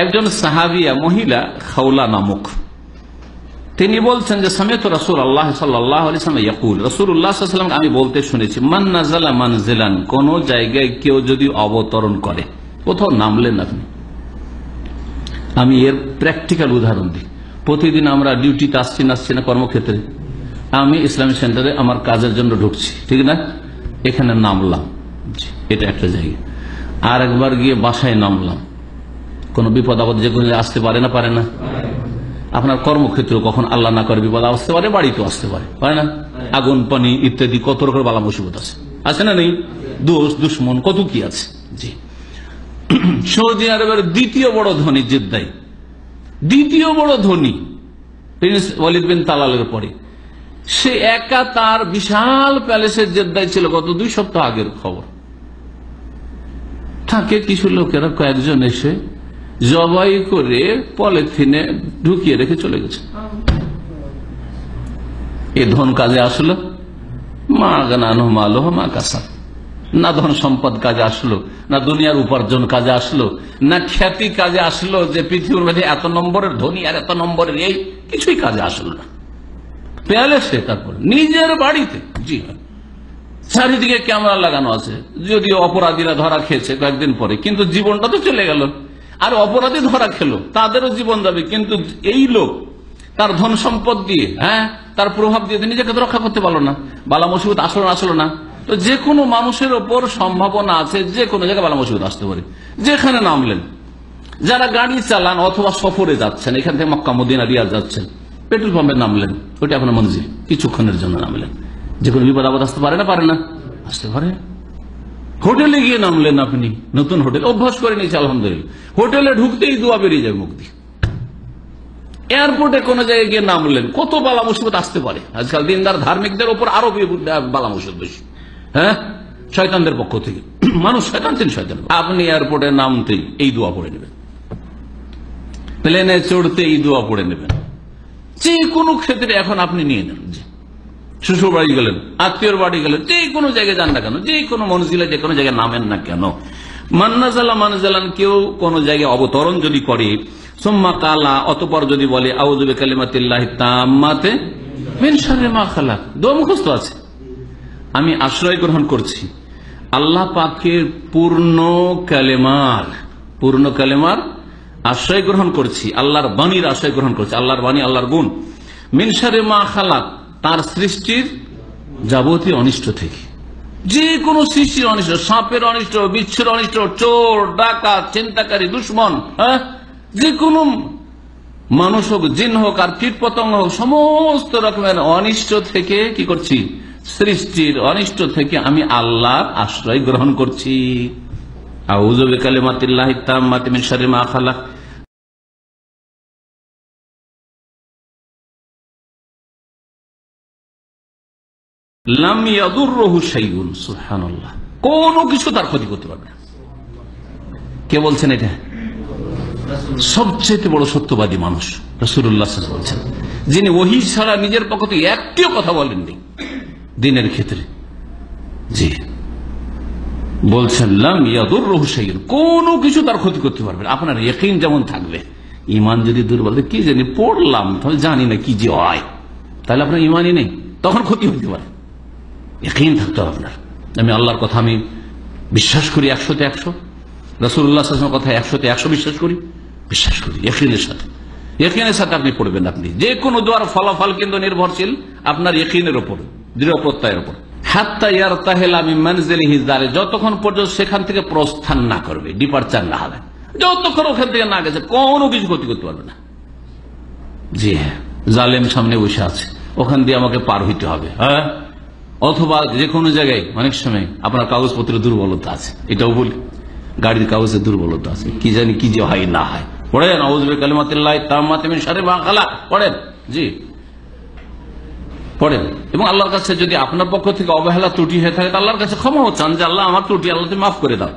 একজন সাহাবিয়া মহিলা খাউলা নামক। তিনি বলছেন যে সমেত রসুল আল্লাহ সাল্লাহুল রসুল্লাহাম আমি বলতে শুনেছি, মান নাজালা মানজিলান, কোন জায়গায় কেউ যদি অবতরণ করে, কোথাও নামলেন আপনি? আমি এর প্র্যাকটিক্যাল উদাহরণ দিই। প্রতিদিন আমরা ডিউটিতে আসছি না আসছি না কর্মক্ষেত্রে, আমি ইসলামী সেন্টারে আমার কাজের জন্য ঢুকছি, ঠিক না? এখানে নামলাম। এটা একটা জায়গা। আর একবার গিয়ে বাসায় নামলাম। কোন বিপদ আপদ যে কোনো আসতে পারে না পারে না। আপনার কর্মক্ষেত্র কখন আল্লাহ না করে বিপদ আসতে পারে, বাড়িতেও আসতে পারে পারে না? আগুন, পানি ইত্যাদি কত রকম বালা মুসিবত আছে। আছে না নেই? দোষ, দুশ্মন, কত কি আছে? জি। সৌদি আরবের দ্বিতীয় বড় ধনী জেদ্দাই। দ্বিতীয় বড় ধনী, প্রিন্স ওয়ালিদ বিন তালালের পরে। সে একা তার বিশাল প্যালেসের জেদ্দায় ছিল গত দুই সপ্তাহ আগের খবর। থাকে কিছু লোকেরা কয়েকজন এসে জবাই করে পলিথিনে ঢুকিয়ে রেখে চলে গেছে। এ ধন কাজে আসলো। মা মালো মা কাসা না ধন সম্পদ কাজে আসলো, না দুনিয়ার উপার্জন কাজে আসলো, না খ্যাতি কাজে আসলো যে পৃথিবীর মধ্যে এত নম্বরের ধনী আর এত নম্বরের এই কিছুই কাজে আসলো না। প্যালেসে তারপর নিজের বাড়িতে, জি হ্যাঁ চারিদিকে ক্যামেরা লাগানো আছে। যদিও অপরাধীরা ধরা খেয়েছে কয়েকদিন পরে, কিন্তু জীবনটা তো চলে গেল। আর অপরাধী ধরা খেলো, তাদেরও জীবন যাবে। কিন্তু এই লোক, তার ধন সম্পদ দিয়ে হ্যাঁ তার প্রভাব দিয়ে নিজেকে রক্ষা করতে পারল না। বালা মুসিবত আসলো না আসলো না। তো যে কোনো মানুষের ওপর সম্ভাবনা আছে, যে কোনো জায়গায় বালা মুসিবত আসতে পারে। যেখানে নামলেন, যারা গাড়ি চালান অথবা সফরে যাচ্ছেন, এখান থেকে মক্কা, মদিনা রিয়াজ যাচ্ছেন, পেট্রোল পাম্পে নামলেন, ওইটা আপনার মঞ্জিল কিছুক্ষণের জন্য নামলেন। যে কোনো বিপদ আপদ আসতে পারে না পারে না, আসতে পারে। হোটেলে গিয়ে নামলেন আপনি। নতুন হোটেল অভ্যাস করে নিয়েছে, আলহামদুলিল্লাহ। হোটেলে ঢুকতেই দোয়া বেরিয়ে যায় মুখ দিয়ে এয়ারপোর্টে কোন জায়গায় গিয়ে নামলেন, কত বালা মুসিবত আসতে পারে। আজকাল দিনদার ধার্মিকদের ওপর আরও বালা মুসিবত বেশি। হ্যাঁ? শয়তানদের পক্ষ থেকে। মানুষ শয়তান তিনি শয়তান আপনি এয়ারপোর্টে নামতেই এই দোয়া পড়ে নেবেন। প্লেনে চড়তে এই দোয়া পড়ে নেবেন। যে কোনো ক্ষেত্রে এখন আপনি নিয়ে নেন। শ্বশুর বাড়ি গেলেন আত্মীয়র বাড়ি গেলেন যে কোনো জায়গায় যান না কেন, যে কোনো মনজিলে যে কোনো জায়গায় নামেন না কেন। মান্নাজালা মানজালান কেউ কোন জায়গায় অবতরণ যদি করে, সোম্মা কালা, অতপর যদি বলে আউজবে কালিমাতিল্লাহ তাম্মাতে খালা আছে। আমি আশ্রয় গ্রহণ করছি। আল্লাহ পাকের পূর্ণ কালেমার পূর্ণ কালেমার আশ্রয় গ্রহণ করছি। আল্লাহর বাণীর আশ্রয় গ্রহণ করছি। আল্লাহর বাণী, আল্লাহর গুণ। মিনসারে মা খালাক। তার সৃষ্টির যাবতীয় অনিষ্ট থেকে। যে কোনো সৃষ্টির অনিষ্ট, সাপের অনিষ্ট বিচ্ছের অনিষ্ট, চোর ডাকা চিন্তাকারী দুশ্মন হ্যাঁ? যে কোনো মানুষ হোক, জিন হোক, আর কীট পতঙ্গ হোক, সমস্ত রকমের অনিষ্ট থেকে কি করছি? সৃষ্টির অনিষ্ট থেকে আমি আল্লাহর আশ্রয় গ্রহণ করছি। আউজবে কালিমাতিল্লাহ তাম্মাতিমিন শারি মা খালাক। কোনো কিছু তার ক্ষতি করতে পারবে কে বলছেন এটা? সবচেয়ে বড় সত্যবাদী মানুষ রসুল্লাহ বলছেন। যিনি ওহি ছাড়া নিজের পক্ষ থেকে একটিও কথা বলেননি। দিনের ক্ষেত্রে। জি। বলছেন, লাম ইয়াদুর রহুসাইন কোনো কিছু তার ক্ষতি করতে পারবে আপনার একিন যেমন থাকবে ইমান যদি দুর্বল, কি জানি, পড়লাম, তাহলে জানি না কি যে হয়। তাহলে আপনার ইমানই নেই, তখন ক্ষতি হতে পারে। একিন থাকতে হবে আপনার। আমি আল্লাহর কথা আমি বিশ্বাস করি একশোতে একশো। রসুল্লাহ কথা একশোতে একশো বিশ্বাস করি বিশ্বাস করি একিনের সাথে। একিনের সাথে আপনি পড়বেন আপনি। যে কোনো দোয়ার ফলাফল কিন্তু নির্ভরশীল আপনার একিনের ওপর দৃঢ় প্রত্যয়ের ওপর যতক্ষণ পর্যন্ত সেখান থেকে প্রস্থান না করবে, ডিপার্চার না হবে। যতক্ষণ ওখান থেকে না গেছে, কোনো কিছু ক্ষতি করতে পারবে না। জি হ্যাঁ জালেম সামনে বসে আছে। ওখান দিয়ে আমাকে পার হইতে হবে হ্যাঁ? অথবা যে কোনো জায়গায় অনেক সময় আপনার কাগজপত্রের দুর্বলতা আছে। এটাও বলি। গাড়ির কাগজের দুর্বলতা আছে। কি জানি কি যে হয়, না হয়। পড়েন আউজবে কালিমাতিল্লাহ পড়েন। জি। পড়েন। এবং আল্লাহর কাছে যদি আপনার পক্ষ থেকে অবহেলা ত্রুটি হয়ে থাকে আল্লাহর কাছে ক্ষমা চান যে, আল্লাহ, আমার ত্রুটি আল্লাহ মাফ করে দাও।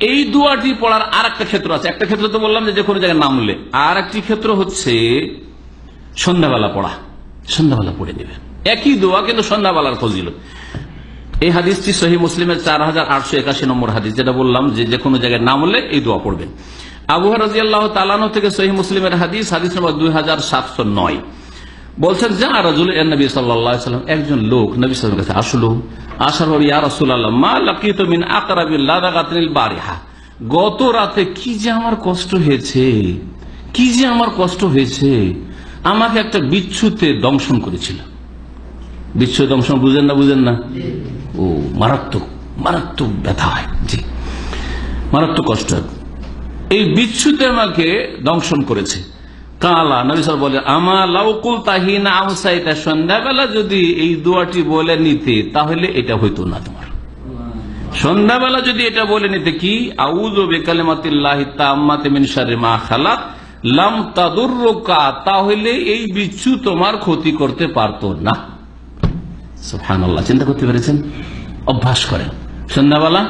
এই দুয়াটি পড়ার আর একটা ক্ষেত্র আছে। একটা ক্ষেত্র তো বললাম যে কোনো জায়গায় নামলে। আর একটি ক্ষেত্র হচ্ছে সন্ধ্যাবেলা পড়া। সন্ধ্যাবেলা পড়ে নেবেন। একই দোয়া, কিন্তু সন্ধ্যাবেলার ফজিল এই হাদিসটি সহি মুসলিমের চার হাজার আটশো একাশি নম্বর হাদিস, যেটা বললাম যে যে কোনো জায়গায় নামলে এই দোয়া পড়বেন। আবু রাজি আল্লাহ থেকে সহি মুসলিমের হাদিস হাদিস নম্বর দুই হাজার সাতশো নয়। বলছেন, যা রাজুল নবী সাল্লাম একজন লোক নবী সাল্লামের কাছে আসলো। আসার পর, ইয়া রসুল্লাহ মা লাকিত মিন আকরাবিল বারিহা। গত রাতে কি যে আমার কষ্ট হয়েছে, কি যে আমার কষ্ট হয়েছে। আমাকে একটা বিচ্ছুতে দংশন করেছিল। বিচ্ছু দংশন বুঝেন না বুঝেন না? ও, মারাত্মক মারাত্মক ব্যথা হয়। জি। মারাত্মক কষ্ট এই বিচ্ছুতে আমাকে দংশন করেছে। কালা বলে, আমা লাউকুল তাহিনা সন্ধ্যাবেলা যদি এই দোয়াটি বলে নিতে, তাহলে এটা হইতো না তোমার। সন্ধ্যাবেলা যদি এটা বলে নিতে, কি? আউজ বেকালেমাতিল্লাহ তাম্মাতে মিন শাররি মা খালাক, লাম তাদুররুকা, তাহলে এই বিচ্ছু তোমার ক্ষতি করতে পারতো না। সুবহানাল্লাহ, চিন্তা করতে পেরেছেন? অভ্যাস করেন। সন্ধ্যাবেলা,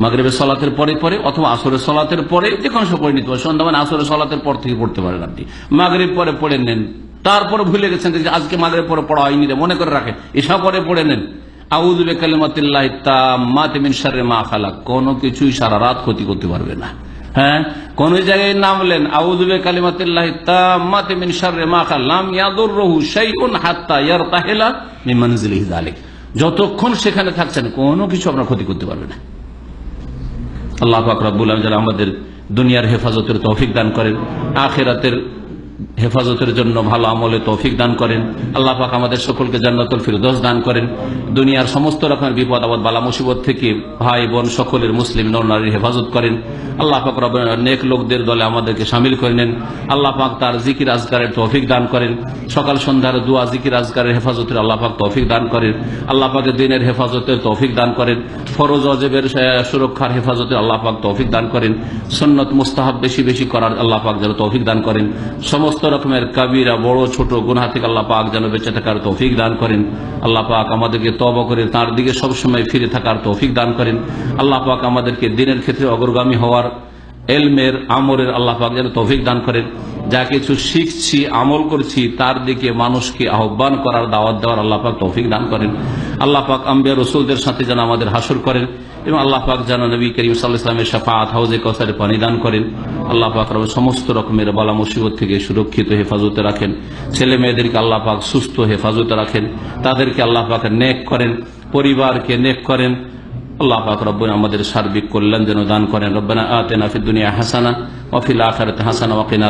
মাগরেবের সলাতের পরে পরে অথবা আসরের সলাতের পরে যে কোনো সময় নিতে পারেন। সন্ধ্যা মানে আসরের সলাতের পর থেকে পড়তে পারেন আপনি। মাগরেব পরে পড়ে নেন। তারপরে ভুলে গেছেন যে আজকে মাগরেব পরে পড়া হয়নি রে, মনে করে রাখেন। এসা পরে পড়ে নেন। আউদ বেকালিমাতিল্লাহ তাম্মাতে মিন শাররি মা খালাক। কোনো কিছুই সারা রাত ক্ষতি করতে পারবে না। হ্যাঁ? কোন জায়গায় নামলেন আউজবে কালিমাতিল্লাহ মা খালাম ইয়াদুররুহু শাইউন হাত্তা ইয়ারতাহিলা মিন মানজিলিহি যালিক। যতক্ষণ সেখানে থাকছেন, কোনো কিছু আপনার ক্ষতি করতে পারবে না। আল্লাহ পাক রব্বুল আলম যেন আমাদের দুনিয়ার হেফাজতের তৌফিক দান করেন, আখেরাতের হেফাজতের জন্য ভালো আমলে তৌফিক দান করেন। আল্লাহ পাক আমাদের সকলকে জান্নাতুল ফিরদোস দান করেন। দুনিয়ার সমস্ত রকমের বিপদ, আপদ, বালা, মুসিবত থেকে ভাই, বোন, সকলের মুসলিম নারীর হেফাজত করেন। আল্লাহ পাক রব নেক লোকদের দলে আমাদেরকে সামিল করে নেন। আল্লাহ পাক তার জিকির আজগারের তৌফিক দান করেন। সকাল সন্ধ্যার দুয়া জিকির আজগারের হেফাজতের আল্লাহ পাক তৌফিক দান করেন। আল্লাহ পাকের দিনের হেফাজতের তৌফিক দান করেন। ফরোজ অজেবের সুরক্ষার হেফাজতে আল্লাহ পাক তৌফিক দান করেন। সন্নত মুস্তাহাব বেশি বেশি করার আল্লাহ পাক যেন তৌফিক দান করেন। সমস্ত রকমের কাবিরা, বড়, ছোট গুনা থেকে আল্লাহ পাক যেন বেঁচে থাকার তৌফিক দান করেন। আল্লাহ পাক আমাদেরকে তব করে তার দিকে সবসময় ফিরে থাকার তৌফিক দান করেন। আল্লাহ পাক আমাদেরকে দিনের ক্ষেত্রে অগ্রগামী হওয়ার এলমের, আমরের আল্লাহ পাক যেন তৌফিক দান করেন। যা কিছু শিখছি, আমল করছি, তার দিকে মানুষকে আহ্বান করার দাওয়াত দেওয়ার আল্লাহ পাক তৌফিক দান করেন। আল্লাহ পাক আম্বিয়া রসুলদের সাথে যেন আমাদের হাসর করেন এবং আল্লাহ পাক যেন নবী করিম সাল্লাহ ইসলামের সাফাত হাউজে কসারে পানি দান করেন। আল্লাহ পাক রব সমস্ত রকমের বালা মুসিবত থেকে সুরক্ষিত হেফাজতে রাখেন। ছেলে মেয়েদেরকে আল্লাহ পাক সুস্থ হেফাজতে রাখেন। তাদেরকে আল্লাহ পাক নেক করেন। পরিবারকে নেক করেন। আল্লাহ পাক আমাদের সার্বিক কল্যাণ যেন দান করেন। রব্বানা আতেনা ফিদ দুনিয়া হাসানা ওয়া ফিল আখিরাতি হাসানা ওয়া কিনা